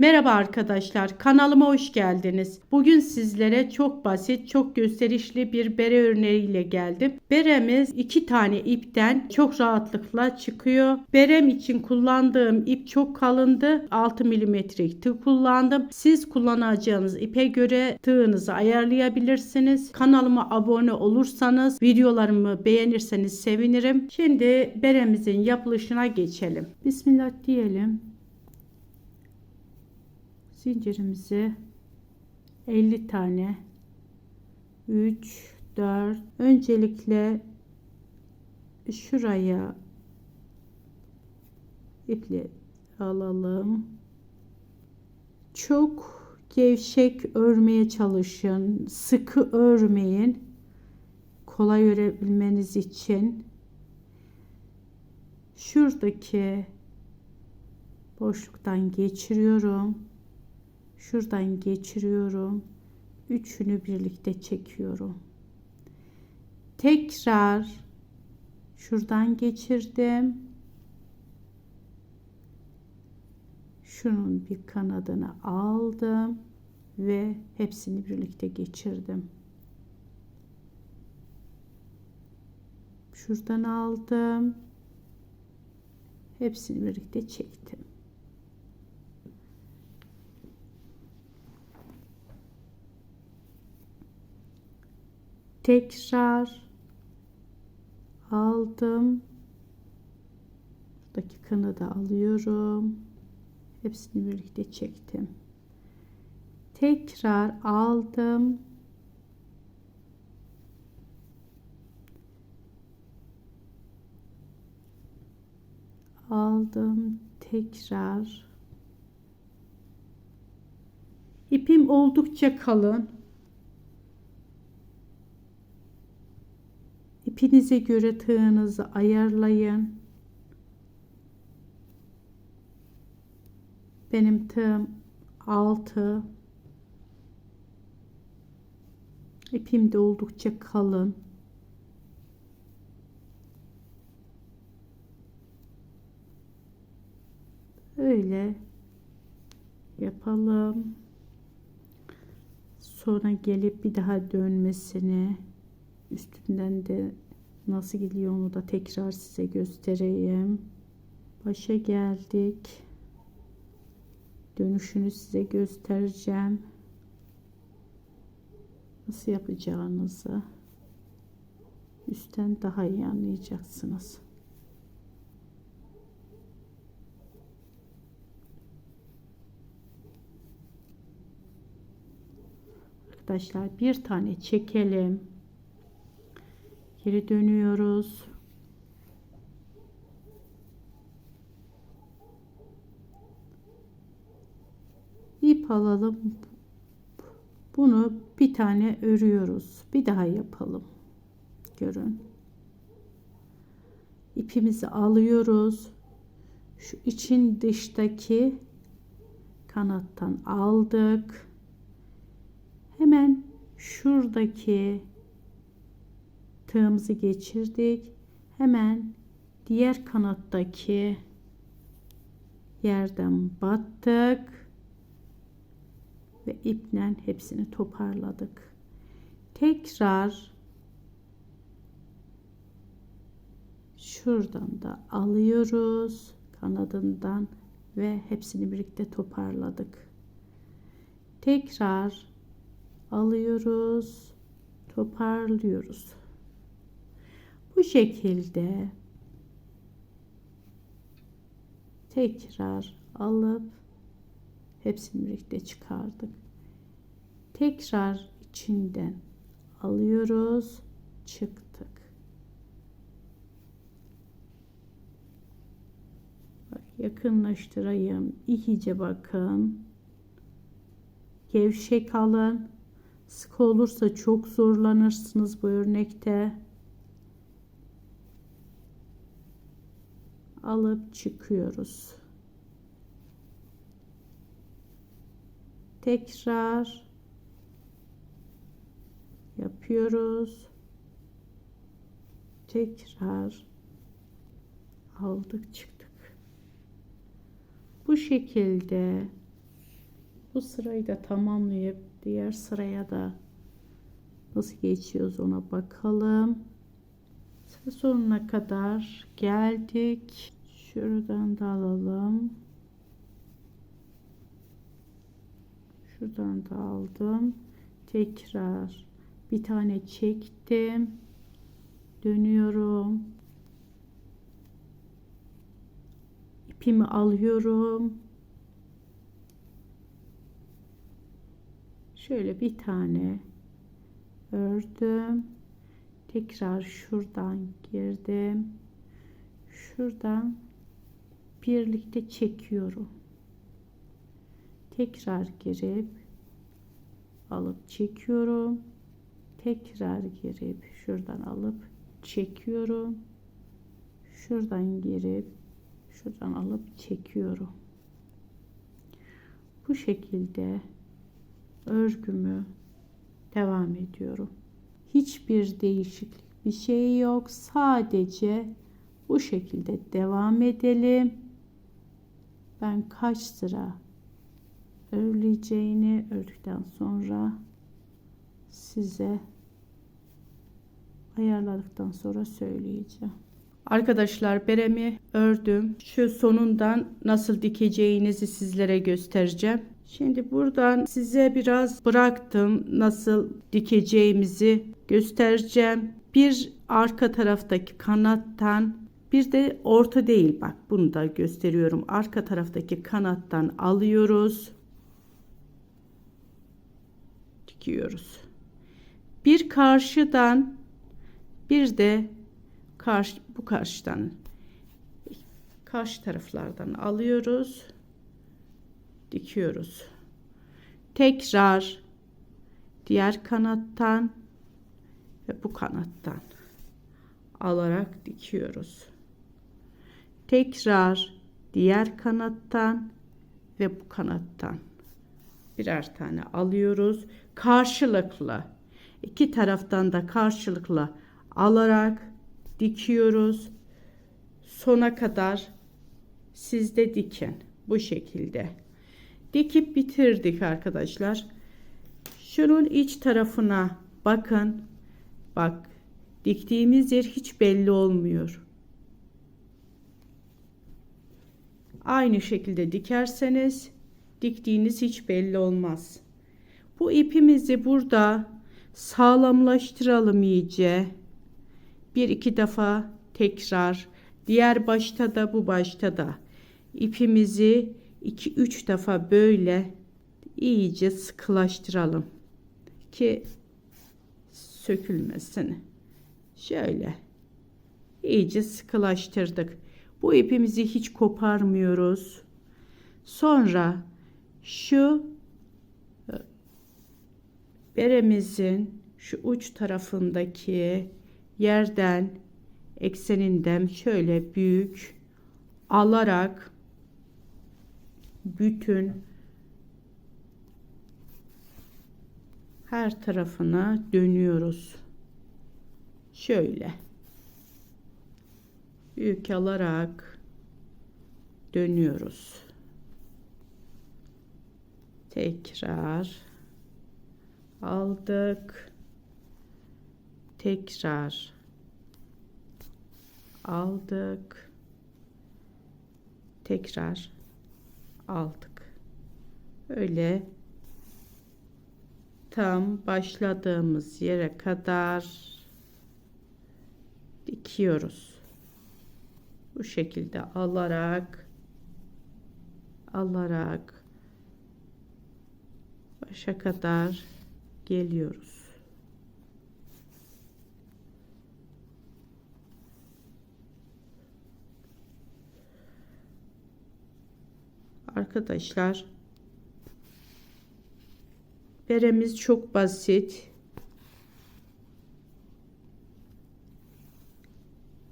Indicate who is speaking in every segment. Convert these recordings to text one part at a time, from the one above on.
Speaker 1: Merhaba arkadaşlar, kanalıma hoş geldiniz. Bugün sizlere çok basit, çok gösterişli bir bere örneğiyle geldim. Beremiz iki tane ipten çok rahatlıkla çıkıyor. Berem için kullandığım ip çok kalındı. 6 milimetrelik tığ kullandım. Siz kullanacağınız ipe göre tığınızı ayarlayabilirsiniz. Kanalıma abone olursanız, videolarımı beğenirseniz sevinirim. Şimdi beremizin yapılışına geçelim. Bismillah diyelim zincirimizi 50 tane 3 4 öncelikle şuraya iple alalım. Çok gevşek örmeye çalışın sıkı örmeyin. Kolay örebilmeniz için. Şuradaki boşluktan geçiriyorum şuradan geçiriyorum. Üçünü birlikte çekiyorum. Tekrar şuradan geçirdim. Şunun bir kanadını aldım ve hepsini birlikte geçirdim. Şuradan aldım. Hepsini birlikte çektim. Tekrar aldım. Buradaki kanı da alıyorum. Hepsini birlikte çektim. Tekrar aldım. Aldım. Tekrar. İpim oldukça kalın. İpinize göre tığınızı ayarlayın. Benim tığım 6. İpim de oldukça kalın. Öyle yapalım. Sonra gelip bir daha dönmesini üstünden de nasıl gidiyor onu da tekrar size göstereyim. Başa geldik. Dönüşünü size göstereceğim. Nasıl yapacağınızı üstten daha iyi anlayacaksınız. Arkadaşlar bir tane çekelim. Geri dönüyoruz. İp alalım. Bunu bir tane örüyoruz. Bir daha yapalım. Görün. İpimizi alıyoruz. Şu için dıştaki kanattan aldık. Hemen şuradaki tığımızı geçirdik. Hemen diğer kanattaki yerden battık ve iple hepsini toparladık. Tekrar şuradan da alıyoruz kanadından ve hepsini birlikte toparladık. Tekrar alıyoruz, toparlıyoruz. Bu şekilde tekrar alıp hepsini birlikte çıkardık. Tekrar içinden alıyoruz, çıktık. Bak, yakınlaştırayım. İyice bakın. Gevşek alın. Sık olursa çok zorlanırsınız bu örnekte. Alıp çıkıyoruz. Tekrar yapıyoruz. Tekrar aldık çıktık. Bu şekilde Bu sırayı da tamamlayıp diğer sıraya da nasıl geçiyoruz ona bakalım. Sonuna kadar geldik. Şuradan da alalım. Şuradan da aldım. Tekrar bir tane çektim. Dönüyorum. İpimi alıyorum. Şöyle bir tane ördüm. Tekrar şuradan girdim. Şuradan birlikte çekiyorum. Tekrar girip alıp çekiyorum. Tekrar girip şuradan alıp çekiyorum. Şuradan girip şuradan alıp çekiyorum. Bu şekilde örgümü devam ediyorum. Hiçbir değişiklik bir şey yok. Sadece bu şekilde devam edelim. Ben kaç sıra örüleceğini ördükten sonra size ayarladıktan sonra söyleyeceğim. Arkadaşlar beremi ördüm. Şu sonundan nasıl dikeceğinizi sizlere göstereceğim. Şimdi buradan size biraz bıraktım nasıl dikeceğimizi göstereceğim. Bir arka taraftaki kanattan bir de orta değil bak bunu da gösteriyorum. Arka taraftaki kanattan alıyoruz. Dikiyoruz. Bir karşıdan bir de karşı bu karşıdan karşı taraflardan alıyoruz dikiyoruz tekrar diğer kanattan ve bu kanattan alarak dikiyoruz tekrar diğer kanattan ve bu kanattan birer tane alıyoruz karşılıklı iki taraftan da karşılıklı alarak dikiyoruz. Sona kadar siz de dikin. Bu şekilde. Dikip bitirdik arkadaşlar. Şunun iç tarafına bakın. Bak diktiğimiz yer hiç belli olmuyor. Aynı şekilde dikerseniz diktiğiniz hiç belli olmaz. Bu ipimizi burada sağlamlaştıralım iyice. Bir iki defa tekrar. Diğer başta da bu başta da. İpimizi iki üç defa böyle iyice sıkılaştıralım ki sökülmesin. Şöyle iyice sıkılaştırdık bu ipimizi hiç koparmıyoruz sonra şu e, beremizin şu uç tarafındaki yerden ekseninden şöyle büyük alarak bütün her tarafına dönüyoruz. Şöyle büyük alarak dönüyoruz. Tekrar aldık. Tekrar aldık. Tekrar aldık. Öyle tam başladığımız yere kadar dikiyoruz bu şekilde alarak alarak başa kadar geliyoruz Arkadaşlar beremiz çok basit.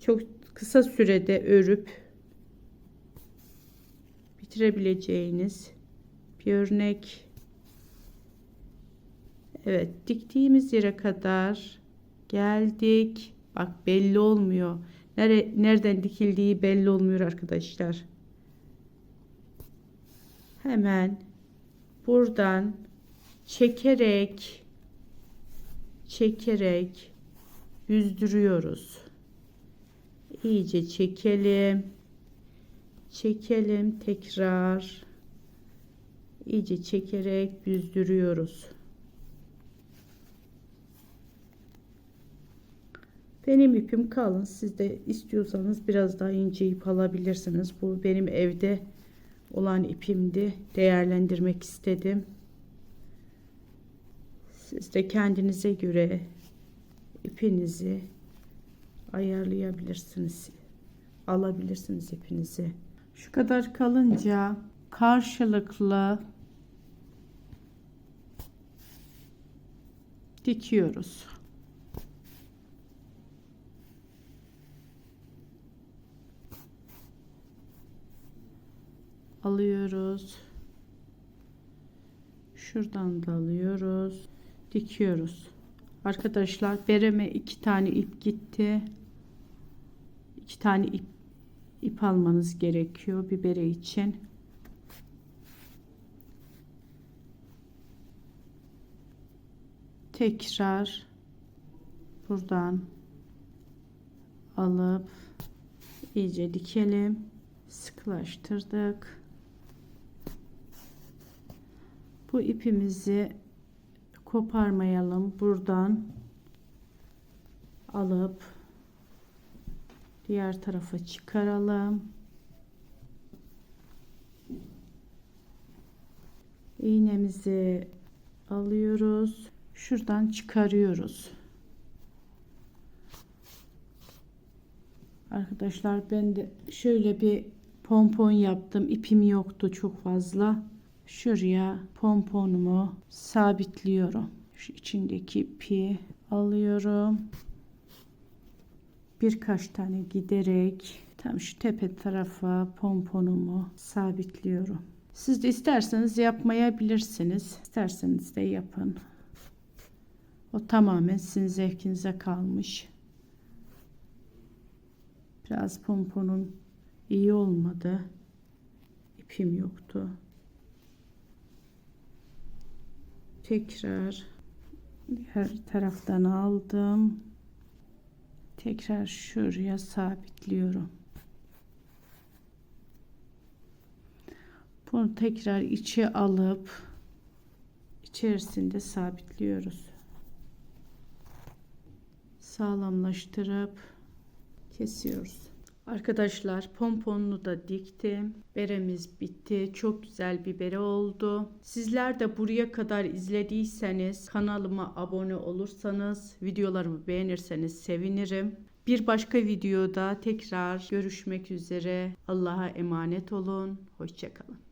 Speaker 1: Çok kısa sürede örüp bitirebileceğiniz bir örnek. Evet, diktiğimiz yere kadar geldik. Bak belli olmuyor. Nere, nereden dikildiği belli olmuyor arkadaşlar hemen buradan çekerek çekerek yüzdürüyoruz. İyice çekelim. Çekelim tekrar. İyice çekerek yüzdürüyoruz. Benim ipim kalın. Siz de istiyorsanız biraz daha ince ip alabilirsiniz. Bu benim evde olan ipimdi. Değerlendirmek istedim. Siz de kendinize göre ipinizi ayarlayabilirsiniz. Alabilirsiniz ipinizi. Şu kadar kalınca karşılıklı dikiyoruz. Alıyoruz. Şuradan da alıyoruz. Dikiyoruz. Arkadaşlar bereme iki tane ip gitti. İki tane ip, ip almanız gerekiyor bir için. Tekrar buradan alıp iyice dikelim. Sıkılaştırdık. Bu ipimizi koparmayalım. Buradan alıp diğer tarafa çıkaralım. İğnemizi alıyoruz. Şuradan çıkarıyoruz. Arkadaşlar ben de şöyle bir pompon yaptım. İpim yoktu çok fazla. Şuraya pomponumu sabitliyorum. Şu içindeki ipi alıyorum. Birkaç tane giderek tam şu tepe tarafa pomponumu sabitliyorum. Siz de isterseniz yapmayabilirsiniz. İsterseniz de yapın. O tamamen sizin zevkinize kalmış. Biraz pomponun iyi olmadı. İpim yoktu. Tekrar diğer taraftan aldım. Tekrar şuraya sabitliyorum. Bunu tekrar içe alıp içerisinde sabitliyoruz. Sağlamlaştırıp kesiyoruz. Arkadaşlar pomponunu da diktim. Beremiz bitti. Çok güzel bir bere oldu. Sizler de buraya kadar izlediyseniz kanalıma abone olursanız videolarımı beğenirseniz sevinirim. Bir başka videoda tekrar görüşmek üzere. Allah'a emanet olun. Hoşçakalın.